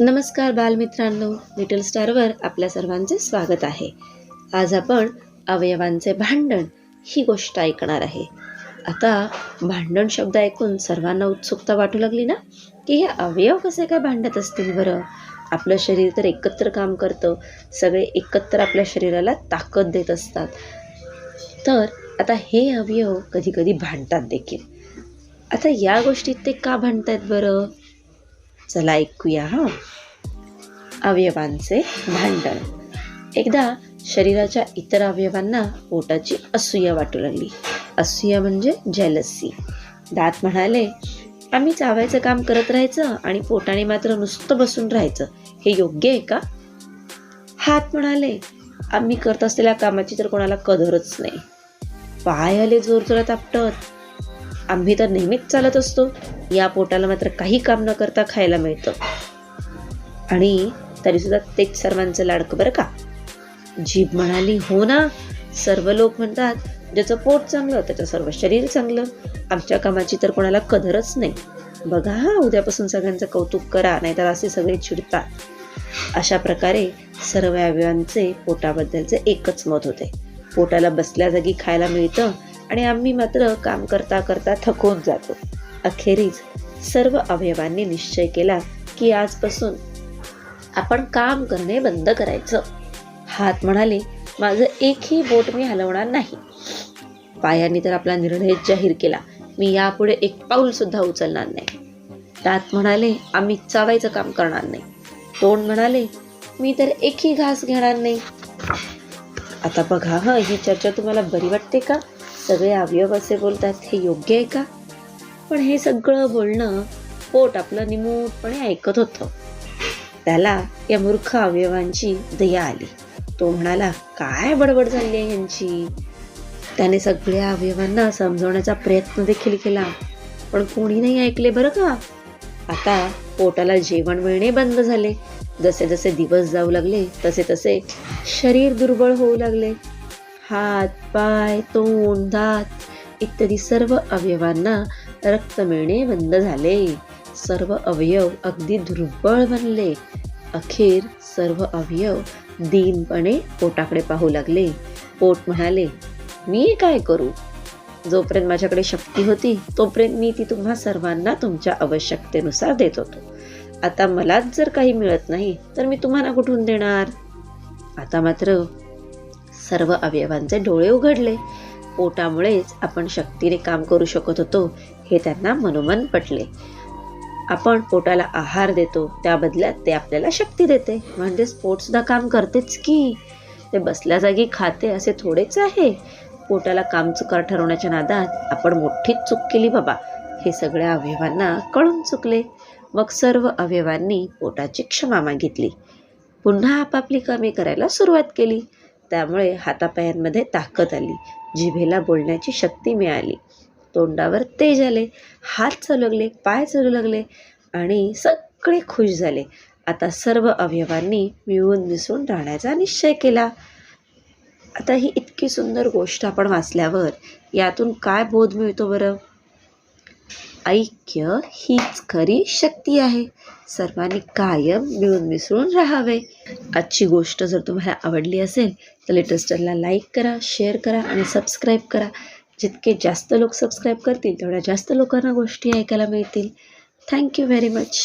नमस्कार बालमित्रांनो लिटल स्टारवर आपल्या सर्वांचे स्वागत आहे. आज आपण अवयवांचे भांडण ही गोष्ट ऐकणार आहे. आता भांडण शब्द ऐकून सर्वांना उत्सुकता वाटू लागली ना? की हे अवयव कसे काय भांडत असतील बरं? आपलं शरीर तर एकत्र काम करतं. सगळे एकत्र आपल्या शरीराला ताकद देत असतात. तर आता हे अवयव कधी कधी भांडतात देखील. आता या गोष्टीत ते का भांडतायत बरं? चला ऐकूया हां. अवयवांचे भांडण. एकदा शरीराच्या इतर अवयवांना पोटाची असूया वाटू लागली. असूया म्हणजे जेलसी दात म्हणाले आम्ही चावायचं काम करत राहायचं आणि पोटाने मात्र नुसतं बसून राहायचं. हे योग्य आहे का? हात म्हणाले आम्ही करत असलेल्या कामाची तर कोणाला कदरच नाही. पाय आले जोर जोरात आपटत. आम्ही तर नेहमीच चालत असतो. या पोटाला मात्र काही काम न करता खायला मिळतं. आणि तरीसुद्धा तेच सर्वांचं लाडकं बरं का? जीभ म्हणाली हो ना. सर्व लोक म्हणतात ज्याचं पोट चांगलं त्याचं सर्व शरीर चांगलं. आमच्या कामाची तर कोणाला कदरच नाही. बघा हा उद्यापासून सगळ्यांचं कौतुक करा नाहीतर असे सगळे चिडतात. अशा प्रकारे सर्व अवयवांचे पोटाबद्दलचे एकच मत होते. पोटाला बसल्या जागी खायला मिळतं आणि आम्ही मात्र काम करता करता थकून जातो. अखेरीस सर्व अवयवांनी निश्चय केला की आजपासून आपण काम करणे बंद करायचं. हात म्हणाले माझं एकही बोट मी हलवणार नाही. पायांनी तर आपला निर्णय जाहीर केला. मी यापुढे एक पाऊल सुद्धा उचलणार नाही. दात म्हणाले आम्ही चावायचं काम करणार नाही. तोंड म्हणाले मी तर एकही घास घेणार नाही. आता बघा हं ही चर्चा तुम्हाला बरी वाटते का? सगळे अवयव असे बोलतात हे योग्य आहे का? पण हे सगळं बोलणं पोट आपलं निमूटपणे ऐकत होतं. त्याला या मूर्ख अवयवांची दया आली. तो म्हणाला काय बडबड झाली आहे यांची त्याने सगळ्या अवयवांना समजवण्याचा प्रयत्न देखील केला. पण कोणी नाही ऐकले बरं का? आता पोटाला जेवण मिळणे बंद झाले. जसे जसे दिवस जाऊ लागले तसे तसे शरीर दुर्बळ होऊ लागले. हात पाय तोंड दात इत्यादी सर्व अवयवांना रक्त मिळणे बंद झाले. सर्व अवयव अगदी दुर्बळ बनले. अखेर सर्व अवयव दीनपणे पोटाकडे पाहू लागले. पोट म्हणाले मी काय करू? जोपर्यंत माझ्याकडे शक्ती होती तोपर्यंत मी ती तुम्हा सर्वांना तुमच्या आवश्यकतेनुसार देत होतो. आता मलाच जर काही मिळत नाही तर मी तुम्हाला कुठून देणार? आता मात्र सर्व अवयवांचे डोळे उघडले. पोटामुळेच आपण शक्तीने काम करू शकत होतो हे त्यांना मनोमन पटले. आपण पोटाला आहार देतो त्या बदल्यात ते आपल्याला शक्ती देते. म्हणजे स्पोर्ट्सदा काम करतेच की. ते बसल्या जागी खाते असे थोडेच आहे. पोटाला काम चुकार ठरवण्याच्या नादात आपण मोठीच चूक केली बाबा. हे सगळ्या अवयवांना कळून चुकले. मग सर्व अवयवांनी पोटाची क्षमा मागितली. पुन्हा आपापली कामे करायला सुरुवात केली. त्यामुळे हातापायांमध्ये ताकद आली. जिभेला बोलण्याची शक्ती मिळाली. तोंडावर तेज आले. हात चालू लागले पाय चालू लागले आणि सगळे खुश झाले. आता सर्व अवयवांनी मिळून मिसळून राहण्याचा निश्चय केला. आता ही इतकी सुंदर गोष्ट आपण वाचल्यावर यातून काय बोध मिळतो बरं? ऐक्य हीच खरी शक्ती आहे. सर्वांनी कायम मिळून मिसळून राहावे. आजची गोष्ट जर तुम्हाला आवडली असेल तर लेटेस्टरला लाईक करा शेअर करा आणि सबस्क्राईब करा. जितके जास्त लोक सबस्क्राईब करतील तेवढ्या जास्त लोकांना गोष्टी ऐकायला मिळतील. Thank you very much